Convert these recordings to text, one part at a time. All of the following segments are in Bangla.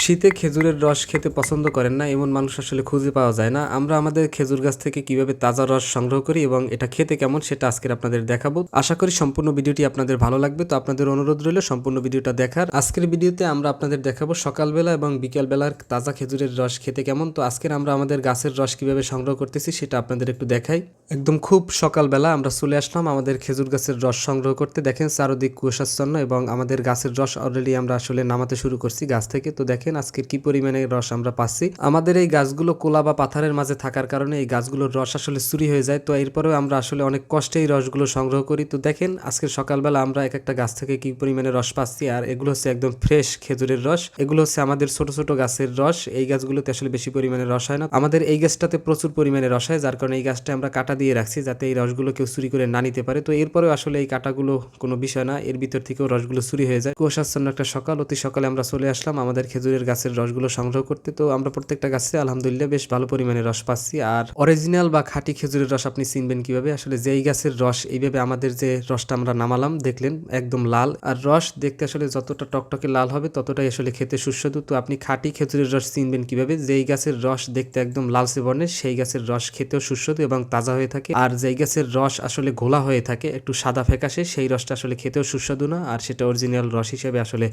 শীতে খেজুরের রস খেতে পছন্দ করেন না, এমন মানুষ আসলে খুঁজে পাওয়া যায় না। আমরা আমাদের খেজুর গাছ থেকে কীভাবে তাজা রস সংগ্রহ করি এবং এটা খেতে কেমন সেটা আজকের আপনাদের দেখাবো। আশা করি সম্পূর্ণ ভিডিওটি আপনাদের ভালো লাগবে, তো আপনাদের অনুরোধ রইল সম্পূর্ণ ভিডিওটা দেখার। আজকের ভিডিওতে আমরা আপনাদের দেখাবো সকালবেলা এবং বিকালবেলার তাজা খেজুরের রস খেতে কেমন। তো আজকের আমরা আমাদের গাছের রস কীভাবে সংগ্রহ করতেছি সেটা আপনাদের একটু দেখাই। একদম খুব সকালবেলা আমরা চলে আসলাম আমাদের খেজুর গাছের রস সংগ্রহ করতে। দেখেন চারদিক কুয়াশাচ্ছন্ন এবং আমাদের গাছের রস অলরেডি আমরা আসলে নামাতে শুরু করছি গাছ থেকে। তো দেখেন আজকের কি পরিমাণে রস আমরা পাচ্ছি। আমাদের এই গাছগুলো কোলা বা পাথরের মাঝে থাকার কারণে এই গাছগুলোর রস আসলে চুরি হয়ে যায়। তো এরপরেও আমরা আসলে অনেক কষ্টে এই রসগুলো সংগ্রহ করি। তো দেখেন আজকের সকালবেলা আমরা এক একটা গাছ থেকে কি পরিমাণে রস পাচ্ছি। আর এগুলো হচ্ছে একদম ফ্রেশ খেজুরের রস। এগুলো হচ্ছে আমাদের ছোট ছোট গাছের রস। এই গাছগুলোতে আসলে বেশি পরিমাণে রস হয় না। আমাদের এই গাছটাতে প্রচুর পরিমাণে রস হয়, যার কারণে এই গাছটা আমরা কাটা দিয়ে রাখছি যাতে এই রসগুলো কেউ চুরি করে না নিতে পারে। তো এরপরেও আসলে এই কাটাগুলো কোনো বিষয় না। এর ভিতর থেকেও রসগুলো চুরি হয়ে যায়। কুয়াশাচ্ছন্ন একটা সকাল। অতি সকালে আমরা চলে আসলাম আমাদের খেজুরের গাছের রসগুলো সংগ্রহ করতে, তো আমরা প্রত্যেকটা গাছে আলহামদুলিল্লাহ বেশ ভালো পরিমাণে রস পাচ্ছি। আর অরিজিনাল বা খাঁটি খেজুরের রস আপনি চিনবেন কীভাবে? আসলে যেই গাছের রস, এইভাবে আমাদের যে রসটা আমরা নামালাম, দেখলেন, একদম লাল। আর রস দেখতে আসলে যতটা টকটকে লাল হবে, ততটাই আসলে খেতে সুস্বাদু। তো আপনি খাঁটি খেজুরের রস চিনবেন কীভাবে? যেই গাছের রস দেখতে একদম লালচে বর্ণের, সেই গাছের রস খেতেও সুস্বাদু এবং তাজা হয়ে থাকে। আর যেই গাছের রস আসলে ঘোলা হয়ে থাকে, একটু সাদা ফ্যাকাশে, সেই রসটা আসলে খেতেও সুস্বাদু না। আর সেটা অরিজিনাল রস হিসেবে আসলে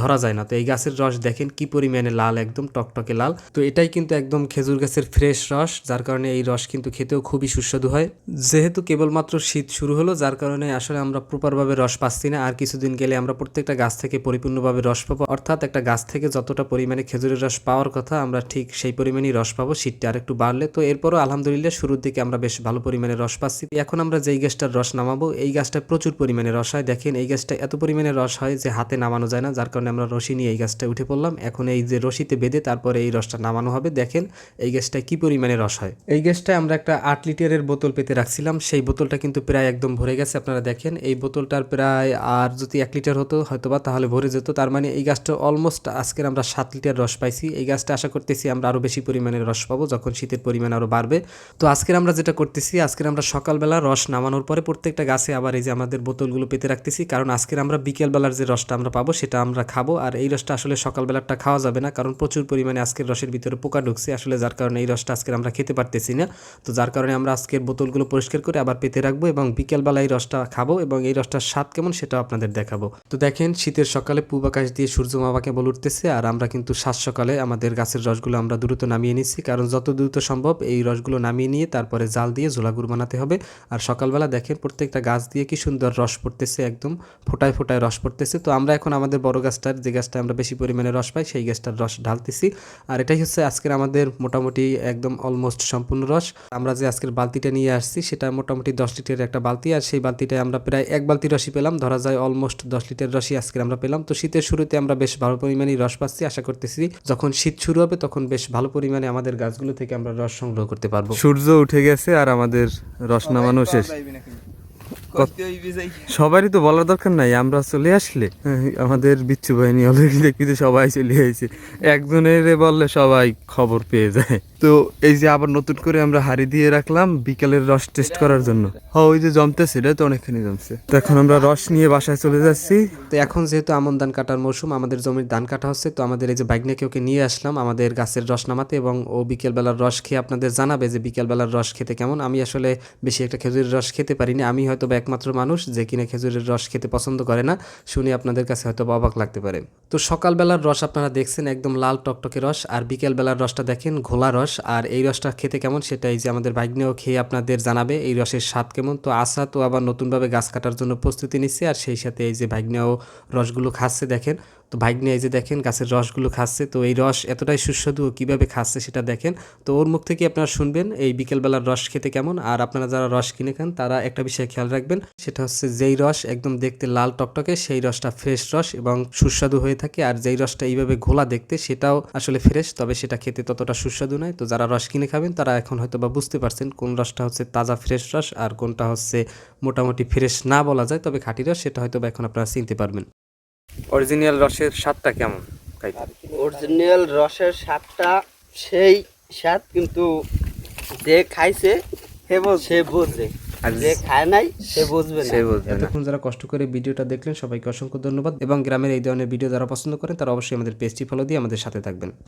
ধরা যায় না। তো এই গাছের রস দেখেন কি পরিমাণে লাল, একদম টকটকে লাল। তো এটাই কিন্তু একদম খেজুর গাছের ফ্রেশ রস, যার কারণে এই রস কিন্তু খেতেও খুবই সুস্বাদু হয়। যেহেতু কেবলমাত্র শীত শুরু হলো, যার কারণে আসলে আমরা প্রপারভাবে রস পাচ্ছি না। আর কিছুদিন গেলে আমরা প্রত্যেকটা গাছ থেকে পরিপূর্ণভাবে রস পাবো। অর্থাৎ একটা গাছ থেকে যতটা পরিমাণে খেজুরের রস পাওয়ার কথা, আমরা ঠিক সেই পরিমাণেই রস পাবো, শীতটা আর একটু বাড়লে। তো এরপরও আলহামদুলিল্লাহ শুরুর দিকে আমরা বেশ ভালো পরিমাণে রস পাচ্ছি। এখন আমরা যেই গাছটার রস নামাবো, এই গাছটা প্রচুর পরিমাণে রস হয়। দেখেন, এই গাছটা এত পরিমাণে রস হয় যে হাতে নামানো যায় না, যার কারণে আমরা রশি নিয়ে এই গাছটা উঠে পড়লাম। এখন এই যে রশিতে বেঁধে তারপরে এই রসটা নামানো হবে। দেখেন এই গ্যাসটায় কি পরিমাণে রস হয়। এই গ্যাসটায় আমরা একটা আট লিটারের বোতল পেতে রাখছিলাম। সেই বোতলটা কিন্তু প্রায় একদম ভরে গেছে, আপনারা দেখেন। এই বোতলটার প্রায় আর যদি এক লিটার হতো, হয়তোবা তাহলে ভরে যেত। তার মানে এই গাছটা অলমোস্ট আজকের আমরা সাত লিটার রস পাইছি। এই গাছটা আশা করতেছি আমরা আরও বেশি পরিমাণে রস পাবো যখন শীতের পরিমাণ আরও বাড়বে। তো আজকের আমরা যেটা করতেছি, আজকের আমরা সকালবেলা রস নামানোর পরে প্রত্যেকটা গাছে আবার এই যে আমাদের বোতলগুলো পেতে রাখতেছি। কারণ আজকের আমরা বিকেলবেলার যে রসটা আমরা পাবো, সেটা আমরা খাব। আর এই রসটা আসলে সকালবেলাটা খাওয়া যাবে না, কারণ প্রচুর পরিমাণে আজকের রসের ভিতরে পোকা ঢুকছে। আসলে যার কারণে এই রসটা আজকে আমরা খেতে পারতেছি না। তো যার কারণে আমরা আজকের বোতলগুলো পরিষ্কার করে আবার পেতে রাখব এবং বিকেলবেলা এই রসটা খাব এবং এই রসটার স্বাদ কেমন সেটাও আপনাদের দেখাবো। তো দেখেন, শীতের সকালে পূব আকাশ দিয়ে সূর্য মামাকে বলে উঠতেছে আর আমরা কিন্তু সাত সকালে আমাদের গাছের রসগুলো আমরা দ্রুত নামিয়ে নিচ্ছি। কারণ যত দ্রুত সম্ভব এই রসগুলো নামিয়ে নিয়ে তারপরে জাল দিয়ে ঝোলাগুড় বানাতে হবে। আর সকালবেলা দেখেন, প্রত্যেকটা গাছ দিয়ে কি সুন্দর রস পড়তেছে, একদম ফোটায় ফোটায় রস পড়তেছে। তো আমরা এখন আমাদের বড় গাছটার যে গাছটা আমরা বেশি পরিমাণে রস পাই সেই গাছটার রস ঢালতেছি। আর এটাই হচ্ছে আজকের আমাদের মোটামুটি একদম অলমোস্ট সম্পূর্ণ রস। আমরা যে আজকের বালতিটা নিয়ে আসছি সেটা মোটামুটি দশ লিটারের একটা বালতি। আর সেই বালতিটায় আমরা প্রায় এক বালতি রসই পেলাম। ধরা যায় অলমোস্ট দশ লিটার রসই আজকে আমরা পেলাম। তো শীতের শুরুতে আমরা বেশ ভালো পরিমাণে রস পাচ্ছি। আশা করতেছি যখন শীত শুরু হবে তখন বেশ ভালো পরিমাণে আমাদের গাছগুলো থেকে আমরা রস সংগ্রহ করতে পারব। সূর্য উঠে গেছে আর আমাদের রস নামানো শেষ। সবারই তো বলার দরকার নাই আমরা চলে আসলে। হ্যাঁ, আমাদের বিচ্ছু বাহিনী অলরেডি দেখবি সবাই চলে এসেছে একজনের বললে সবাই খবর পেয়ে যায়। তো এই যে আবার নতুন করে আমরা হাড়ি দিয়ে রাখলাম বিকালের রস টেস্ট করার জন্য। হ ওই যে জমতেছে এটা তো অনেকখানি জমছে। তো এখন আমরা রস নিয়ে বাসায় চলে যাচ্ছি। তো এখন যেহেতু আমন ধান কাটার মৌসুম আমাদের জমির ধান কাটা হচ্ছে তো আমাদের এই যে বাইক বাইকনাকে ওকে নিয়ে আসলাম আমাদের গাছের রস নামাতে এবং ও বিকেলবেলার রস খেয়ে আপনাদের জানাবে যে বিকেলবেলার রস খেতে কেমন। আমি আসলে বেশি একটা খেজুরের রস খেতে পারিনি আমি হয়তো বা একমাত্র মানুষ যে কিনা খেজুরের রস খেতে পছন্দ করে না, শুনে আপনাদের কাছে হয়তো অবাক লাগতে পারে। তো সকালবেলার রস আপনারা দেখছেন একদম লাল টকটকে রস, আর বিকেলবেলার রসটা দেখেন ঘোলা রস, আর এই রসটা খেতে কেমন সেটাই যে আমাদের ভাগ্নেও খেয়ে আপনাদের জানাবে এই রসের স্বাদ কেমন। তো আসা তো আবার নতুনভাবে গাছ কাটার জন্য প্রস্তুতি নিচ্ছে, আর সেই সাথে এই যে ভাগ্নেও রসগুলো খাচ্ছে দেখেন। তো নিয়ে এই যে দেখেন গাছের রসগুলো খাচ্ছে, তো এই রস এতটাই সুস্বাদু ও কীভাবে খাচ্ছে সেটা দেখেন। তো ওর মুখ থেকে আপনারা শুনবেন এই বিকেলবেলার রস খেতে কেমন, আর আপনারা যারা রস কিনে খান তারা একটা বিষয়ে খেয়াল রাখবেন, সেটা হচ্ছে যেই রস একদম দেখতে লাল টকটকে, সেই রসটা ফ্রেশ রস এবং সুস্বাদু হয়ে থাকে, আর যেই রসটা এইভাবে ঘোলা দেখতে সেটাও আসলে ফ্রেশ, তবে সেটা খেতে ততটা সুস্বাদু নয়। তো যারা রস কিনে খাবেন তারা এখন হয়তো বা বুঝতে পারছেন কোন রসটা হচ্ছে তাজা ফ্রেশ রস আর কোনটা হচ্ছে মোটামুটি ফ্রেশ না বলা যায়, তবে খাঁটি রস সেটা হয়তো বা এখন আপনারা চিনতে পারবেন। অরিজিনাল রসের স্বাদটা কেমন? অরিজিনাল রসের স্বাদটা সেই স্বাদ কিন্তু যে খাইছে সে বোঝে আর যে খায় নাই সে বুঝবে না। সে বুঝবে এতক্ষণ যারা কষ্ট করে ভিডিওটা দেখলেন সবাইকে অসংখ্য ধন্যবাদ এবং গ্রামের এই ধরনের ভিডিও যারা পছন্দ করেন তারা অবশ্যই আমাদের পেজটি ফলো দিয়ে আমাদের সাথে থাকবেন।